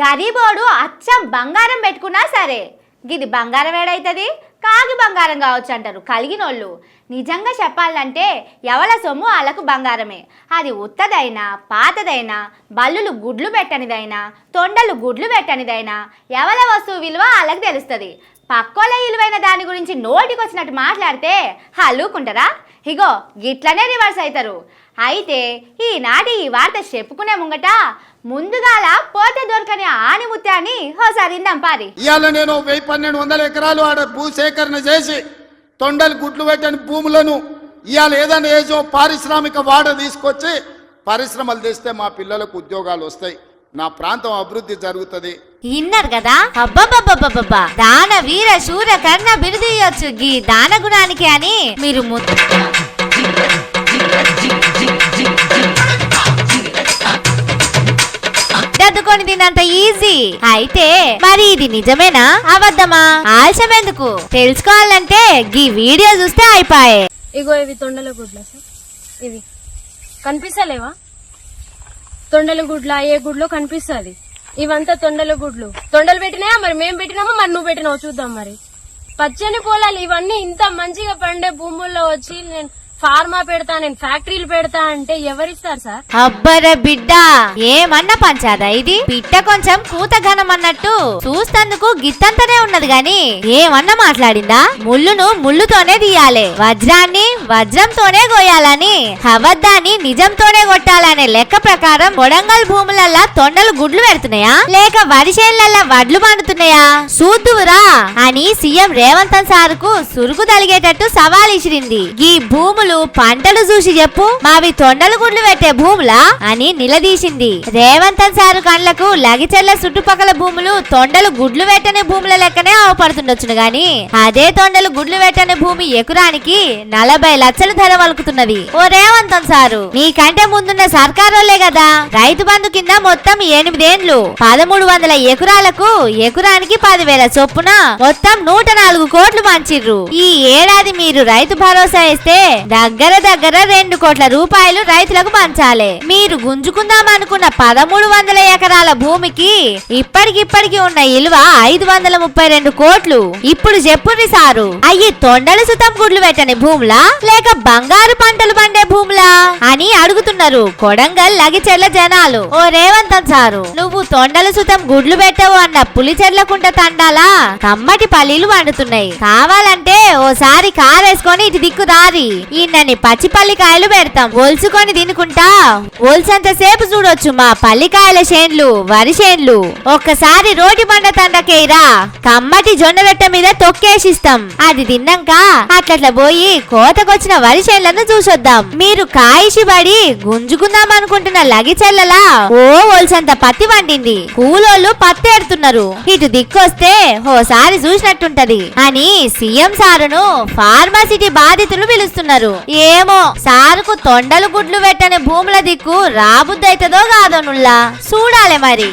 గరీబోడు అచ్చం బంగారం పెట్టుకున్నా సరే. గిది బంగారం ఏడైతుంది? కాగి బంగారం కావచ్చు అంటారు కలిగినోళ్ళు. నిజంగా చెప్పాలంటే ఎవల సొమ్ము వాళ్ళకు బంగారమే. అది ఉత్తదైనా పాతదైనా బల్లులు గుడ్లు పెట్టనిదైనా తొండలు గుడ్లు పెట్టనిదైనా ఎవల వస్తువు విలువ వాళ్ళకి తెలుస్తుంది. పక్కోల విలువైన దాని గురించి నోటికొచ్చినట్టు మాట్లాడితే హల్లుకుంటారా? ఇగో గిట్లనే రివర్స్ అవుతారు అయితే ఈనాటి ఈ వార్త చెప్పుకునే ముంగట ముందుగాల పోతే దొరకని ఆని ముత్యాన్ని ఓసారి పారి. ఇవాళ నేను వెయ్యి పన్నెండు వందల ఎకరాలు ఆడ భూసేకరణ చేసి తొండలు గుడ్లు పెట్టని భూములను ఇవాళ ఏదైనా ఏజో పారిశ్రామిక వాడ తీసుకొచ్చి పరిశ్రమలు తెస్తే మా పిల్లలకు ఉద్యోగాలు వస్తాయి. నా ప్రాంతం అభివృద్ధి జరుగుతుంది. ఇన్నారు కదా? అబ్బబ్బబ్బబ్బబ్బా దాన వీర శూర కర్ణ బిరుదు గీ దాన గుణానికి అని మీరు ము- దద్దుకొని తినంత ఈజీ. అయితే మరి ఇది నిజమేనా? అబద్ధమా? ఆలస్యం ఎందుకు? తెలుసుకోవాలంటే గీ వీడియో చూస్తే అయిపాయే. ఇగో ఇవి తొండల గుడ్ల సార్. ఇవి. కనిపిస్తలేవా? తొండల గుడ్ల ఏ గుడ్లో కనిపిస్తుంది? ఇవంతా తొండల గుడ్లు తొండలు పెట్టినాయా మరి? మేము పెట్టినామా? మరి నువ్వు పెట్టినావు? చూద్దాం మరి. పచ్చని పొలాలు ఇవన్నీ ఇంత మంచిగా పండే భూముల్లో వచ్చి నేను ఫార్మా పెడతా నేను ఫ్యాక్టరీలు పెడతా అంటే ఎవరిస్తారు సార్? అబ్బర బిడ్డ! ఏమన్నా పంచాదా ఇది? బిడ్డ కొంచెం కూత ఘనం అన్నట్టు. చూస్తందుకు గిత్తంతనే ఉన్నది గాని. ఏమన్నా మాట్లాడిందా? ముళ్ళును ముళ్ళుతోనే తీయాలి. వజ్రాన్ని వజ్రంతోనే గోయాలని. అబద్ధాన్ని నిజంతోనే కొట్టాలనే లెక్క ప్రకారం కొడంగల్ భూములల్లా తొండలు గుడ్లు పెడుతున్నాయా? లేక వరిచేళ్ళల్లా వడ్లు పండుతున్నాయా? చూద్దువురా అని సీఎం రేవంత్ సార్కు సురుకు తలిగేటట్టు సవాల్ ఇసిరింది. ఈ భూములు పంటలు చూసి చెప్పు. మావి తొండలు గుడ్లు పెట్టే భూములా అని నిలదీసింది. రేవంతన్ సారు కండ్లకు లగిచెల్ల చుట్టుపక్కల భూములు తొండలు గుడ్లు పెట్టని భూముల లెక్కనే అవపడుతుండొచ్చును గాని అదే తొండలు గుడ్లు పెట్టని భూమి ఎకరానికి నలభై లక్షలు ధర వలుకుతున్నది ఓ రేవంతన్ సారు నీకంటే ముందున్న సర్కారోలే కదా. రైతు బంధు కింద మొత్తం ఎనిమిదేండ్లు. పదమూడు వందల ఎకరాలకు ఎకరానికి పదివేల చొప్పున మొత్తం నూట నాలుగు కోట్లు మంచిర్రు ఈ ఏడాది మీరు రైతు భరోసా ఇస్తే దగ్గర దగ్గర రెండు కోట్ల రూపాయలు రైతులకు పంచాలి. మీరు గుంజుకుందాం అనుకున్న పదమూడు వందల ఎకరాల భూమికి ఇప్పటికిప్పటికి ఉన్న ఇలువ ఐదు వందల ముప్పై రెండు కోట్లు. ఇప్పుడు చెప్పుర్రి సారు అయ్యి తొండల సుతం గుడ్లు పెట్టని భూములా? లేక బంగారు పంటలు పండి అడుగుతున్నారు. కొడంగల్ లగిచెర్ల జనాలు. ఓ రేవంతం సారు నువ్వు తొండల సుతం గుడ్లు పెట్టవు అన్న పులిచెర్లకుంట తండాలా? కమ్మటి పల్లీలు వండుతున్నాయి. కావాలంటే ఓసారి కారేసుకొని ఇటు దిక్కు దారి. ఇన్నని పచ్చిపల్లికాయలు పెడతాం. ఒలుసుకొని తినుకుంటా. ఒల్సంత సేపు చూడొచ్చు మా పల్లికాయల షేన్లు వరి షేన్లు. ఒక్కసారి రోటి బండ తండకేరా కమ్మటి జొన్న రొట్టె మీద తొక్కేసిస్తాం. అది తిన్నాక అట్లట్ల పోయి కోతకొచ్చిన వరి షేన్లను చూసొద్దాం. మీరు కాయిషి పడి గుంజుకుందాం అనుకుంటున్న లగిచెల్లలా? ఓ ఒల్సంత పత్తి వండింది. కూలోళ్ళు పత్తి ఎడుతున్నారు. ఇటు దిక్కొస్తే ఓసారి చూసినట్టుంటది అని సీఎం సారును ఫార్మాసిటీ బాధితులు పిలుస్తున్నారు. ఏమో సారుకు తొండలు గుడ్లు పెట్టని భూముల దిక్కు రాబుద్దైతదో కాదో నుల్లా. చూడాలి మరి.